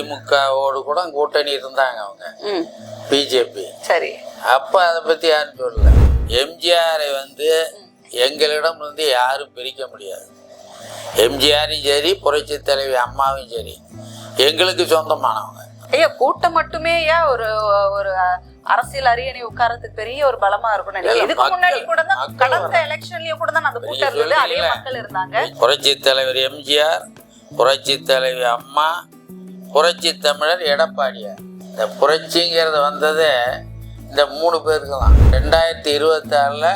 திமுகவோடு கூட கூட்டணி இருந்தாங்க அவங்க. பிஜேபி. சரி. அப்போ அதை பற்றி யாரும் சொல்லல. எம்ஜிஆரை வந்து எங்களிடம் இருந்து யாரும் பிரிக்க முடியாது. எம்ஜிஆரும் சரி புரட்சி தலைவி அம்மாவும் சரி. எங்களுக்கு சொந்தமானவங்க. ஐயா கூட்டம் மட்டுமே ஏன் ஒரு ஒரு அரசியல் அரியணை உட்காரத்துக்கு பெரிய ஒரு பலமா இருக்கும் நினைக்கிறேன். இதுக்கு முன்னாடி கூட தான் கடந்த எலெக்ஷன்லயும் கூட தான் அந்த கூட்டம் இருந்தது. அதே. மக்கள் இருந்தாங்க. புரட்சி தலைவர் எம்ஜிஆர் புரட்சி தலைவி அம்மா புரட்சி தமிழர் எடப்பாடியார். இந்த புரட்சிங்கிறது வந்ததே இந்த மூணு பேருக்கு தான் ரெண்டாயிரத்தி இருபத்தாறில்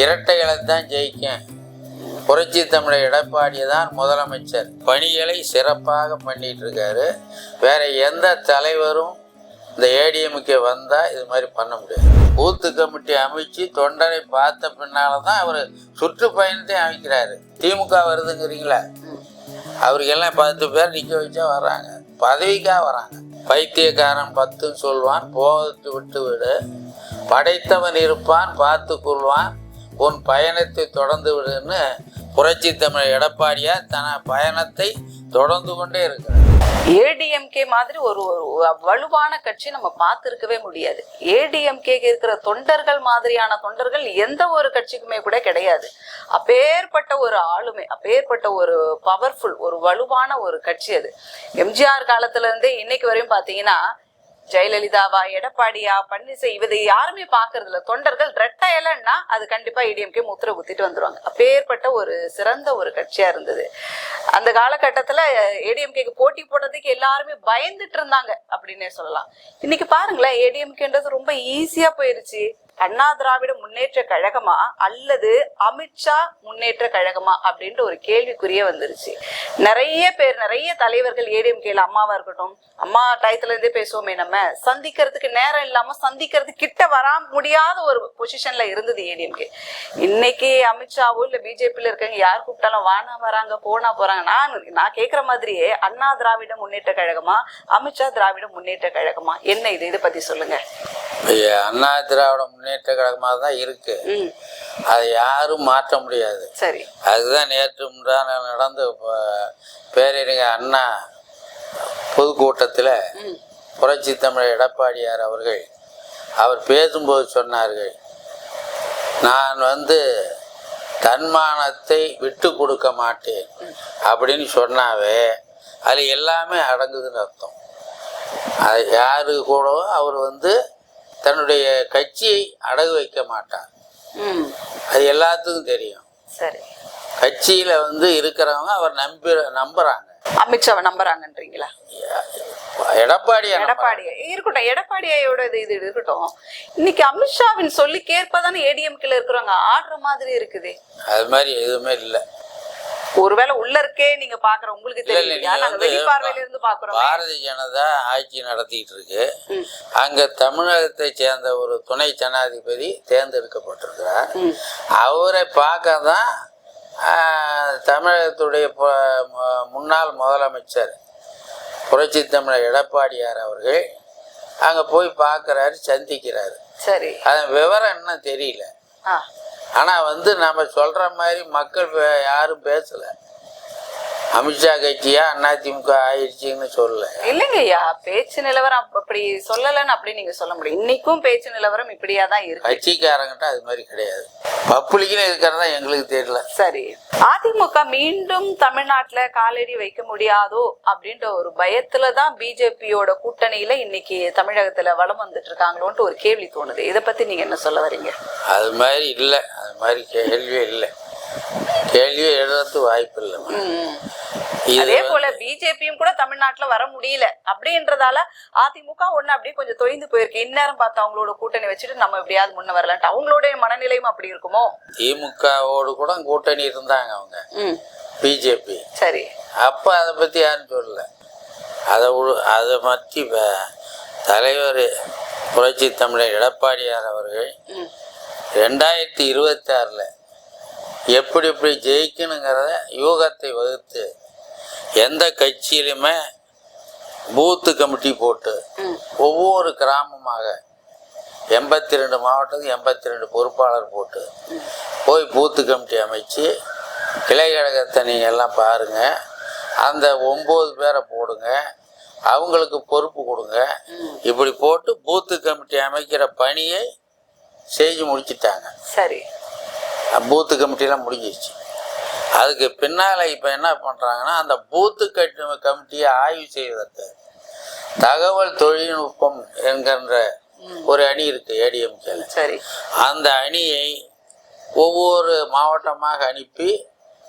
இரட்டைகளை தான் ஜெயிக்கும். புரட்சி தமிழர் எடப்பாடி தான் முதலமைச்சர். பணிகளை சிறப்பாக பண்ணிகிட்டு இருக்காரு வேறு எந்த தலைவரும் இந்த ஏடிஎம்கே வந்தால் இது மாதிரி பண்ண முடியாது. பூத்து கமிட்டி அமைச்சு தொண்டரை பார்த்த பின்னால தான் அவர் சுற்றுப்பயணத்தை அமைக்கிறாரு. திமுக வருதுங்கிறீங்களா? அவருக்கெல்லாம் பத்து பேர் நிற்க வச்சா வர்றாங்க. பதவிக்காக வராங்க. பைத்தியக்காரன் பத்துன்னு சொல்வான் போகத்து விட்டு விடு. படைத்தவன் இருப்பான் பார்த்து கொள்வான். உன் பயணத்தை தொடர்ந்து விடுன்னு புரட்சி தமிழ் எடப்பாடியார் தன பயணத்தை தொடர்ந்து கொண்டே இருக்கிறார். ஏடிஎம்கே மாதிரி ஒரு ஒரு வலுவான கட்சி நம்ம பார்த்துருக்கவே முடியாது. ஏடிஎம்கே இருக்கிற தொண்டர்கள் மாதிரியான தொண்டர்கள் எந்த ஒரு கட்சிக்குமே கூட கிடையாது. அப்பேற்பட்ட ஒரு ஆளுமை அப்பேற்பட்ட ஒரு பவர்ஃபுல் ஒரு வலுவான ஒரு கட்சி அது. எம்ஜிஆர் காலத்துல இருந்தே இன்னைக்கு வரையும் பாத்தீங்கன்னா ஜெயலலிதாவா எடப்பாடியா பன்னீர்செல்வம் இவதை யாருமே பாக்குறது இல்ல தொண்டர்கள் ரெட்டை இலைன்னா அது கண்டிப்பா ஏடிஎம்கே முத்திரை குத்திட்டு வந்துருவாங்க. அப்பேற்பட்ட ஒரு சிறந்த ஒரு கட்சியா இருந்தது. அந்த காலகட்டத்துல ஏடிஎம்கேக்கு போட்டி போடுறதுக்கு எல்லாருமே பயந்துட்டு இருந்தாங்க அப்படின்னே சொல்லலாம். இன்னைக்கு பாருங்களேன் ஏடிஎம்கேன்றது ரொம்ப ஈஸியா போயிருச்சு. அண்ணா திராவிட முன்னேற்ற கழகமா அல்லது அமித்ஷா முன்னேற்ற கழகமா அப்படின்ற ஒரு கேள்விக்குரிய வந்துருச்சு. நிறைய பேர் நிறைய தலைவர்கள் ஏடிஎம்கேல அம்மாவா இருக்கட்டும் அம்மா டயத்துல இருந்தே பேசுவோமே நம்ம. சந்திக்கிறதுக்கு நேரம் இல்லாம சந்திக்கிறது கிட்ட வரா முடியாத ஒரு பொசிஷன்ல இருந்தது ஏடிஎம்கே. இன்னைக்கு அமித்ஷாவோ இல்ல பிஜேபியில இருக்கவங்க யார் கூப்பிட்டாலும் வானா வராங்க போனா போறாங்க. நான் நான் கேட்கிற மாதிரியே அண்ணா திராவிட முன்னேற்ற கழகமா அமித்ஷா திராவிட முன்னேற்ற கழகமா? என்ன இது? இதை பத்தி சொல்லுங்க. அண்ணா திராவிட முன்னேற்ற கழகமாக தான் இருக்கு. அதை யாரும் மாற்ற முடியாது. சரி. அதுதான் நேற்று முன்றான நடந்த பேரறிஞர் அண்ணா பொதுக்கூட்டத்தில் புரட்சி தமிழர் எடப்பாடியார் அவர்கள் அவர் பேசும்போது சொன்னார்கள் நான் வந்து தன்மானத்தை விட்டு கொடுக்க மாட்டேன். அப்படின்னு சொன்னாவே அது எல்லாமே அடங்குதுன்னு அர்த்தம். அது யாரு கூட அவர் வந்து தன்னுடைய கட்சியை அடகு வைக்க மாட்டார். அது எல்லாத்துக்கும் தெரியும். சரி. கட்சியில வந்து இருக்கிறவங்க அவர் நம்பி நம்புறாங்க. அமித்ஷாவை நம்புறாங்கன்றீங்களா? எடப்பாடி எடப்பாடி இருக்கட்டும் எடப்பாடியோட இது இது இருக்கட்டும். இன்னைக்கு அமித்ஷாவின் சொல்லி கேட்பதானே ஏடிஎம்கேல இருக்கிறவங்க ஆடுற மாதிரி இருக்குது. அது மாதிரி எதுவுமே இல்லை. ஒருவேளை உள்ள இருக்கே நீங்க பாக்குற உங்களுக்கு தெரியலையா நீங்க நாங்க வந்து வெளிப்பார்வையில இருந்து பாக்குறோம். பாரதிய ஜனதா ஆட்சி நடத்திட்டு இருக்கு. அங்க தமிழகத்தை சேர்ந்த ஒரு துணை ஜனாதிபதி தேர்ந்தெடுக்கப்பட்டிருக்கிறார். அவரை பார்க்க தான் தமிழகத்துடைய முன்னாள் முதலமைச்சர் புரட்சி தமிழர் எடப்பாடியார் அவர்கள் அங்க போய் பார்க்கறாரு சந்திக்கிறாரு. சரி. அதன் விவரம் என்ன தெரியல. ஆனால் வந்து நம்ம சொல்கிற மாதிரி மக்கள் யாரும் பேசலை. அமித்ஷா கட்சியா அதிமுக ஆயிடுச்சுன்னு சொல்லல. இல்லைங்க ஐயா பேச்சு நிலவரம் அப்ப- அப்படி சொல்லலைன்னு அப்படி நீங்க சொல்ல முடியும். இன்னைக்கும் பேச்சு நிலவரம் இப்படியா தான் இருக்கு. கட்சிக்காரங்கிட்ட அது மாதிரி கிடையாது. பப்ளிக்னு இருக்கிறதா எங்களுக்கு தெரியல. சரி. அதிமுக மீண்டும் தமிழ்நாட்டுல காலடி வைக்க முடியாதோ அப்படின்ற ஒரு பயத்துல தான் பிஜேபியோட கூட்டணியில இன்னைக்கு தமிழகத்துல வலம் வந்துட்டு இருக்காங்களோன்ட்டு ஒரு கேள்வி தோணுது. இத பத்தி நீங்க என்ன சொல்ல வரீங்க? அது மாதிரி இல்லை. அது மாதிரி கேள்வியே இல்லை. கேள்வியே எழுதுறது வாய்ப்பு இல்லை. அதே போல பிஜேபியும் கூட தமிழ்நாட்டுல வர முடியல. அப்படின்றதால அதிமுக ஒண்ணு அப்படியே கொஞ்சம் தொய்ந்து போயிருக்கு. இந்நேரம் பார்த்து அவங்களோட கூட்டணி வச்சுட்டு நம்ம எப்படியாவது முன்ன வரலான்ட்டு அவங்களுடைய மனநிலையும் அப்படி இருக்குமோ? திமுகவோடு கூட கூட்டணி இருந்தாங்க அவங்க. பிஜேபி. சரி. அப்போ அதை பற்றி யாரும் சொல்லல. அதை அதை பற்றி தலைவர் புரட்சி தமிழர் எடப்பாடியார் அவர்கள் ரெண்டாயிரத்தி இருபத்தாறில் எப்படி எப்படி ஜெயிக்கணுங்கிறத யூகத்தை வகுத்து எந்த கட்சியிலுமே பூத்து கமிட்டி போட்டு ஒவ்வொரு கிராமமாக எண்பத்தி ரெண்டு மாவட்டத்துக்கு எண்பத்தி ரெண்டு பொறுப்பாளர் போட்டு போய் பூத்து கமிட்டி அமைச்சு கிளை கழகத்தை நீங்கள் எல்லாம் பாருங்கள் அந்த ஒம்பது பேரை போடுங்க. அவங்களுக்கு பொறுப்பு கொடுங்க. இப்படி போட்டு பூத்து கமிட்டி அமைக்கிற பணியை செஞ்சு முடிச்சிட்டாங்க. சரி. பூத்து கமிட்டிலாம் முடிஞ்சிருச்சு. அதுக்கு பின்னால் இப்போ என்ன பண்ணுறாங்கன்னா அந்த பூத்து கட்டு கமிட்டியை ஆய்வு செய்வதற்கு தகவல் தொழில்நுட்பம் என்கின்ற ஒரு அணி இருக்குது ஏடிஎம்கேல சரி. அந்த அணியை ஒவ்வொரு மாவட்டமாக அனுப்பி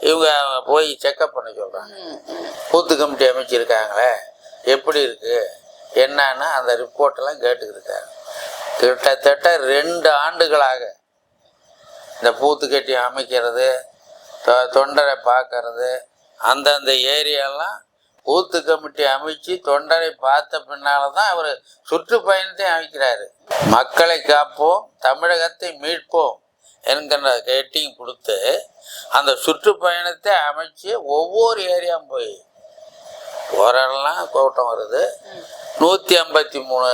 இவங்க போய் செக்கப் பண்ண சொல்கிறாங்க. பூத்து கமிட்டி அமைச்சிருக்காங்களே எப்படி இருக்குது என்னன்னு அந்த ரிப்போர்ட்டெல்லாம் கேட்டுக்கிருக்காங்க கிட்டத்தட்ட ரெண்டு ஆண்டுகளாக இந்த பூத்து கட்டி அமைக்கிறது தொண்டரை பார்க்கறது அந்தந்த ஏரியாலாம் பூத்து கமிட்டி அமைச்சு தொண்டரை பார்த்த பின்னால தான் அவர் சுற்றுப்பயணத்தை அமைக்கிறாரு. மக்களை காப்போம் தமிழகத்தை மீட்போம் என்கிற கேட்டிங் கொடுத்து அந்த சுற்றுப்பயணத்தை அமைச்சு ஒவ்வொரு ஏரியாவும் போய் ஓரெல்லாம் கூட்டம் வருது. நூற்றி ஐம்பத்தி மூணு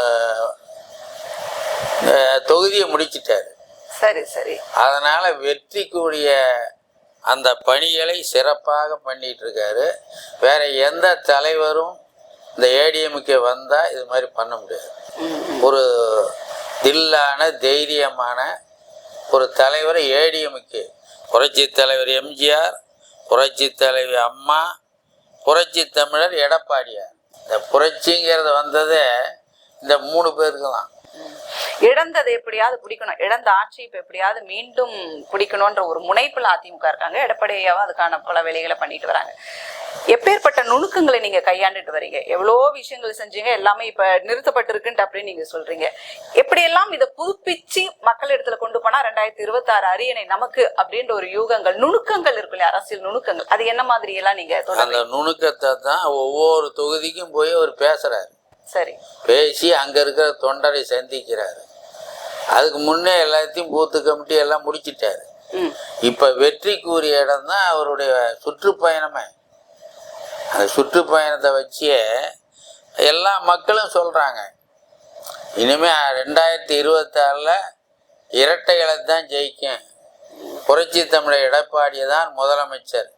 தொகுதியை முடிச்சிட்டாரு. சரி சரி. அதனால் வெற்றிக்குரிய அந்த பணிகளை சிறப்பாக பண்ணிட்டு இருக்காரு வேற எந்த தலைவரும் இந்த ஏடிஎம்கே வந்தால் இது மாதிரி பண்ண முடியாது. ஒரு தில்லான தைரியமான ஒரு தலைவர் ஏடிஎம்கே புரட்சி தலைவர் எம்ஜிஆர் புரட்சி தலைவி அம்மா புரட்சி தமிழர் எடப்பாடியார். இந்த புரட்சிங்கிறது வந்ததே இந்த மூணு பேருக்கு தான் இழந்ததை எப்படியாவது பிடிக்கணும். இழந்த ஆட்சி இப்ப எப்படியாவது மீண்டும் பிடிக்கணும்ன்ற ஒரு முனைப்புல அதிமுக இருக்காங்க. எடப்பாடியாவும் அதுக்கான பல வேலைகளை பண்ணிட்டு வராங்க. எப்பேற்பட்ட நுணுக்கங்களை நீங்க கையாண்டுட்டு வரீங்க? எவ்வளோ விஷயங்கள் செஞ்சீங்க? எல்லாமே இப்ப நிறுத்தப்பட்டிருக்குன்ட்டு அப்படின்னு நீங்க சொல்றீங்க. எப்படியெல்லாம் இதை புதுப்பிச்சு மக்கள் இடத்துல கொண்டு போனா ரெண்டாயிரத்தி இருபத்தி ஆறு அரியணை நமக்கு அப்படின்ற ஒரு யூகங்கள் நுணுக்கங்கள் இருக்கும் இல்லையா? அரசியல் நுணுக்கங்கள். அது என்ன மாதிரி எல்லாம் நீங்க அந்த தொடர்ந்து நுணுக்கத்தை தான் ஒவ்வொரு தொகுதிக்கும் போய் அவர் பேசுறாரு. சரி. பேசி அங்கே இருக்கிற தொண்டரை சந்திக்கிறாரு. அதுக்கு முன்னே எல்லாத்தையும் பூத்து கமிட்டி எல்லாம் முடிச்சிட்டாரு. இப்போ வெற்றிக்குரிய இடம் தான் அவருடைய சுற்றுப்பயணமே. அந்த சுற்றுப்பயணத்தை வச்சே எல்லா மக்களும் சொல்கிறாங்க இனிமே ரெண்டாயிரத்தி இருபத்தாறில் இரட்டைகளை தான் ஜெயிக்கும். புரட்சி தமிழர் எடப்பாடியை தான் முதலமைச்சர்.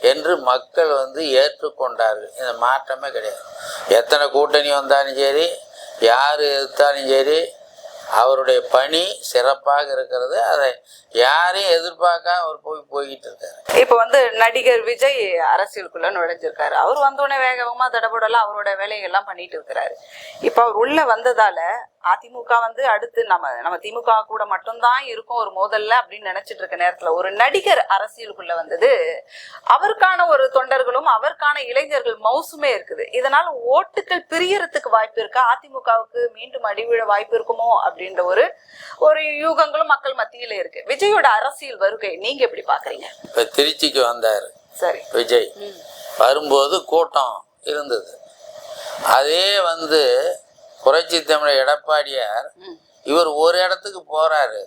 என்று மக்கள் வந்து ஏற்றுக்கொண்டார்கள். இந்த மாற்றமே கிடையாது. எத்தனை கூட்டணி வந்தாலும் சரி யார் எதிர்த்தாலும் சரி அவருடைய பணி சிறப்பாக இருக்கிறது. அதை யாரையும் எதிர்பார்க்காம அவர் போய் போய்கிட்டு இருக்காரு. இப்போ வந்து நடிகர் விஜய் அரசியலுக்குள்ள நுழைஞ்சிருக்காரு. அவர் வந்தோடனே வேக வேகமா அவருடைய அவரோட வேலைகள்லாம் பண்ணிட்டு இருக்கிறாரு. இப்போ அவர் உள்ள வந்ததால அதிமுக வந்து அடுத்து நம்ம நம்ம திமுக கூட மட்டும்தான் இருக்கும் ஒரு மோதல்ல அப்படின்னு நினைச்சிட்டு இருக்க நேரத்துல ஒரு நடிகர் அரசியலுக்குள்ள வந்தது. அவருக்கான ஒரு தொண்டர்களும் அவருக்கான இளைஞர்கள் மவுசுமே இருக்குது. இதனால ஓட்டுகள் பிரியறதுக்கு வாய்ப்பு இருக்கா? அதிமுகவுக்கு மீண்டும் அடிவிழ வாய்ப்பு இருக்குமோ? அப்படின்ற ஒரு ஒரு யூகங்களும் மக்கள் மத்தியில இருக்கு. விஜயோட அரசியல் வருகை நீங்க எப்படி பாக்குறீங்க? இப்போ திருச்சிக்கு வந்தார். சரி. விஜய். வரும்போது கூட்டம் இருந்தது. அதே வந்து புரட்சி தமிழர் எடப்பாடியார். இவர் ஒரு இடத்துக்கு போறாரு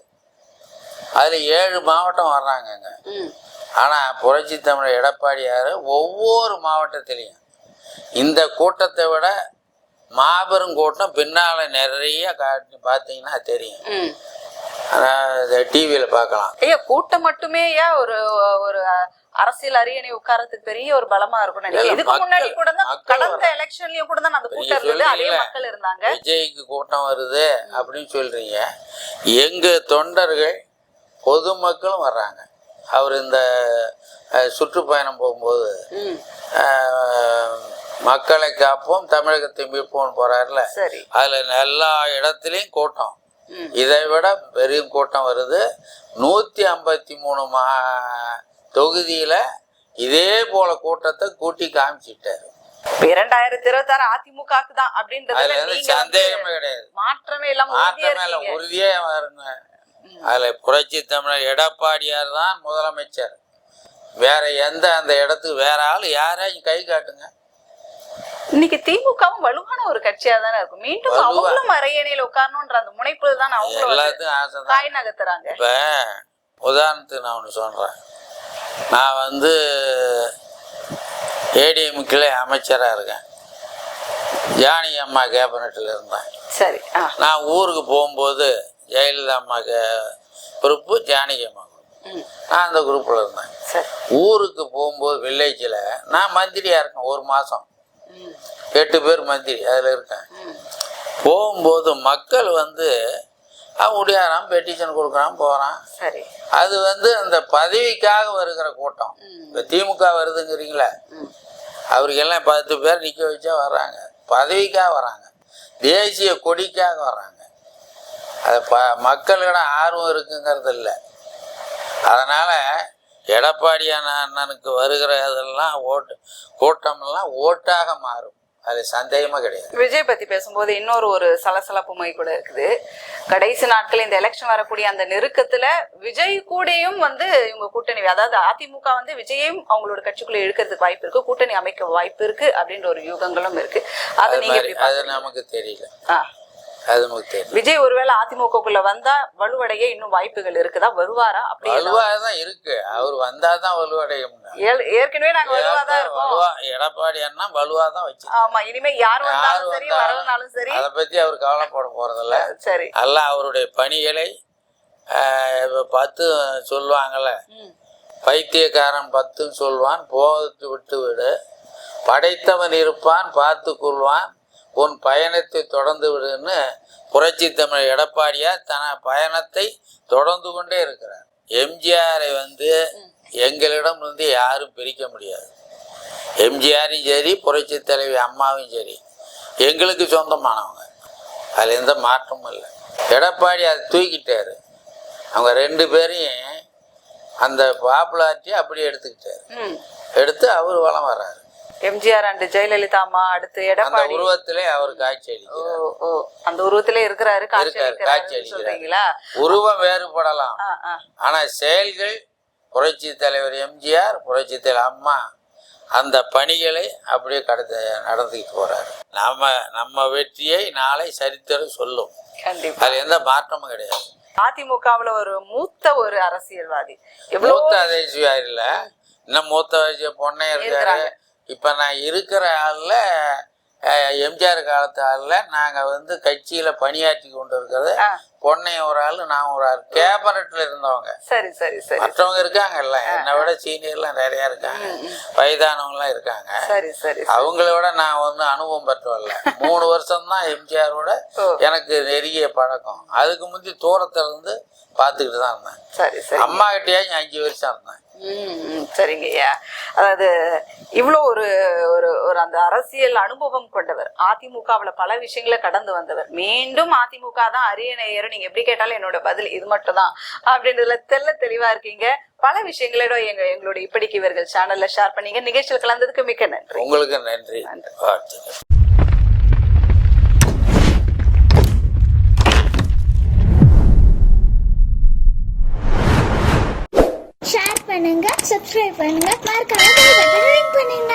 அதில் ஏழு மாவட்டம் வர்றாங்கங்க ம். ஆனால் புரட்சி தமிழர் எடப்பாடியார் ஒவ்வொரு மாவட்டத்திலையும் இந்த கூட்டத்தை விட மாபெரும் கூட்டம் பின்னால் நிறைய காட்டி பார்த்தீங்கன்னா தெரியும். டிவியில் பார்க்கலாம் ஐயா கூட்டம் மட்டுமே ஏன் ஒரு ஒரு அரசியல் அரியணை உட்காரத்துக்கு பெரிய ஒரு பலமா இருக்கும் நினைக்கிறேன். இதுக்கு முன்னாடி கூட தான் கடந்த எலெக்ஷன்லயும் கூட தான் அந்த கூட்டம் இருந்தது அதே. மக்கள் இருந்தாங்க. விஜய்க்கு கூட்டம் வருது அப்படின்னு சொல்றீங்க. எங்க தொண்டர்கள் பொதுமக்களும் வர்றாங்க. அவர் இந்த சுற்றுப்பயணம் போகும்போது மக்களை காப்போம் தமிழகத்தை மீட்போம்னு போறாருல. அதுல எல்லா இடத்துலையும் கூட்டம். இதை விட பெரிய கூட்டம் வருது. நூற்றி ஐம்பத்தி மூணு மா தொகுதியில் இதே போல கூட்டத்தை கூட்டி காமிச்சிட்டாரு. இரண்டாயிரத்தி இருபத்தி ஆறு அதிமுகக்கு தான் வந்து சந்தேகமே கிடையாது. மாற்றமே இல்லாம மாற்றமே இல்லை உறுதியே வருங்க அதில் புரட்சி தமிழர் எடப்பாடியார் தான் முதலமைச்சர். வேற எந்த அந்த இடத்துக்கு வேற ஆள் யாரையும் கை காட்டுங்க. இன்னைக்கு திமுகவும் வலுவான ஒரு கட்சியா தானே இருக்கும். மீண்டும். அவங்களும் அரியணையில உட்காரணும்ன்ற அந்த முனைப்புல தான் ஆசை தான். காய் நகர்த்துறாங்க. இப்போ உதாரணத்துக்கு நான் ஒன்று சொல்கிறேன் நான் வந்து ஏடிஎம்கில் அமைச்சராக இருக்கேன். ஜானகி அம்மா கேபினட்டில் இருந்தேன். சரி நான் ஊருக்கு போகும்போது ஜெயலலிதா அம்மா கே குரூப்பு ஜானகி அம்மா. நான் அந்த குரூப்பில் இருந்தேன். ஊருக்கு போகும்போது வில்லேஜில் நான் மந்திரியாக இருக்கேன் ஒரு மாதம். எட்டு பேர் மந்திரி அதில் இருக்கேன். போகும்போது மக்கள் வந்து அவன் முடியாரான் பெட்டிஷன் கொடுக்குறான் போகிறான் சரி. அது வந்து அந்த பதவிக்காக வருகிற கூட்டம். இப்போ திமுக வருதுங்கிறீங்களே? அவருக்கெல்லாம் பத்து பேர் நிற்க வச்சா வர்றாங்க. பதவிக்காக வராங்க தேசிய கொடிக்காக வர்றாங்க. அது ப மக்களிடம் ஆர்வம் இருக்குங்கிறது இல்லை அதனால் எடப்பாடியான அண்ணனுக்கு வருகிற இதெல்லாம் ஓட்டு கூட்டமெல்லாம் ஓட்டாக மாறும். அது சந்தேகமாக கிடையாது விஜய் பத்தி பேசும்போது இன்னொரு ஒரு சலசலப்புமை கூட இருக்குது கடைசி நாட்கள் இந்த எலெக்ஷன் வரக்கூடிய அந்த நெருக்கத்துல விஜய் கூடயும் வந்து இவங்க கூட்டணி அதாவது அதிமுக வந்து விஜயையும் அவங்களோட கட்சிக்குள்ள இழுக்கிறதுக்கு வாய்ப்பு இருக்கு கூட்டணி அமைக்க வாய்ப்பு இருக்கு அப்படின்ற ஒரு யூகங்களும் இருக்கு அதை நீங்க அது? நமக்கு தெரியல. அது நமக்கு தெரியல. விஜய் ஒருவேளை அதிமுகக்குள்ள வந்தா வலுவடைய இன்னும் வாய்ப்புகள் இருக்குதா? வருவாரா? அப்படி வலுவாக தான் இருக்கு. அவர் வந்தால் தான் வலுவடையும் ஏற்கனவே நாங்க வலுவாதான் இருக்கோம். எடப்பாடி அண்ணா வலுவாக தான் வச்சு ஆமா இனிமே யார் வந்தாலும் சரி வரலனாலும் சரி. அதை பற்றி அவர் கவலைப்பட போகிறதில்ல சரி எல்லாம் அவருடைய பணிகளை பத்து சொல்லுவாங்கள்ல ம், பைத்தியக்காரன் பத்துன்னு சொல்வான் போகத்து விட்டு விடு. படைத்தவன் இருப்பான் பார்த்து கொள்வான். உன் பயணத்தை தொடர்ந்து விடுன்னு புரட்சி தமிழ் எடப்பாடியார் தன பயணத்தை தொடர்ந்து கொண்டே இருக்கிறார். எம்ஜிஆரை வந்து எங்களிடம் இருந்து யாரும் பிரிக்க முடியாது. எம்ஜிஆரும் சரி புரட்சி தலைவி அம்மாவும் சரி எங்களுக்கு சொந்தமானவங்க. அதில் எந்த மாற்றமும் இல்லை. எடப்பாடி அதை தூக்கிட்டாரு. அவங்க ரெண்டு பேரையும் அந்த பாப்புலாரிட்டி அப்படியே எடுத்துக்கிட்டாரு. எடுத்து அவர் வளம் வர்றாரு. எம்ஜிஆர் அண்ட் ஜெயலலிதா அம்மா அடுத்து அந்த எடப்பாடி. உருவத்திலே அவர் காட்சி ஓ அளிக்கிறார். ஓ அந்த உருவத்திலே இருக்கிறாரு காட்சி. சொல்றீங்களா? உருவம் வேறுபடலாம். ஆனா செயல்கள் புரட்சி தலைவர் எம்ஜிஆர் புரட்சி தலைவர் அம்மா அந்த பணிகளை அப்படியே கடத்த நடந்துக்கிட்டு போறாரு. நம்ம நம்ம வெற்றியை நாளை சரித்திரம் சொல்லும். கண்டிப்பா. அதுல எந்த மாற்றமும் கிடையாது. அதிமுகவுல ஒரு மூத்த ஒரு அரசியல்வாதி. மூத்த தேசியார் இல்ல இன்னும் மூத்த பொண்ணே இருக்காரு. இப்ப நான் இருக்கிற ஆள்ல எம்ஜிஆர் காலத்து ஆள்ல நாங்க வந்து கட்சியில பணியாற்றி கொண்டு இருக்கிறது பொன்னையும் ஒரு ஆள் நான் ஒரு ஆள். கேபினட்ல இருந்தவங்க. சரி சரி சரி. மற்றவங்க இருக்காங்கல்ல. என்னை விட சீனியர்லாம் நிறைய இருக்காங்க. வயதானவங்களாம் இருக்காங்க. சரி சரி அவங்கள விட நான் வந்து அனுபவம் பெற்றவல்ல. மூணு வருஷம் தான் எம்ஜிஆரோட. எனக்கு நெருங்கிய பழக்கம். அதுக்கு முந்தி தூரத்துல இருந்து பார்த்துக்கிட்டு தான் இருந்தேன். சரி சரி. அம்மா கிட்டேயும் அஞ்சு வருஷம் இருந்தேன். சரிங்க ஐயா. அதாவது இவ்வளோ ஒரு ஒரு ஒரு அந்த அரசியல் அனுபவம் கொண்டவர் அதிமுகவுல பல விஷயங்களை கடந்து வந்தவர். மீண்டும் அதிமுக தான் அரியணை ஏறும் நீங்க எப்படி கேட்டாலும் என்னோட பதில் இது மட்டும் தான் அப்படின்றதுல தெல்ல தெளிவா இருக்கீங்க. பல விஷயங்களோட எங்க எங்களோட இப்படிக்கு இவர்கள் சேனல்ல ஷேர் பண்ணீங்க. நிகழ்ச்சியில் கலந்ததுக்கு மிக்க நன்றி. உங்களுக்கு நன்றி. நன்றி. சப்ஸ்கிரைப் பண்ணுங்க மறக்காம பெல் பட்டனை ரிங் பண்ணுங்க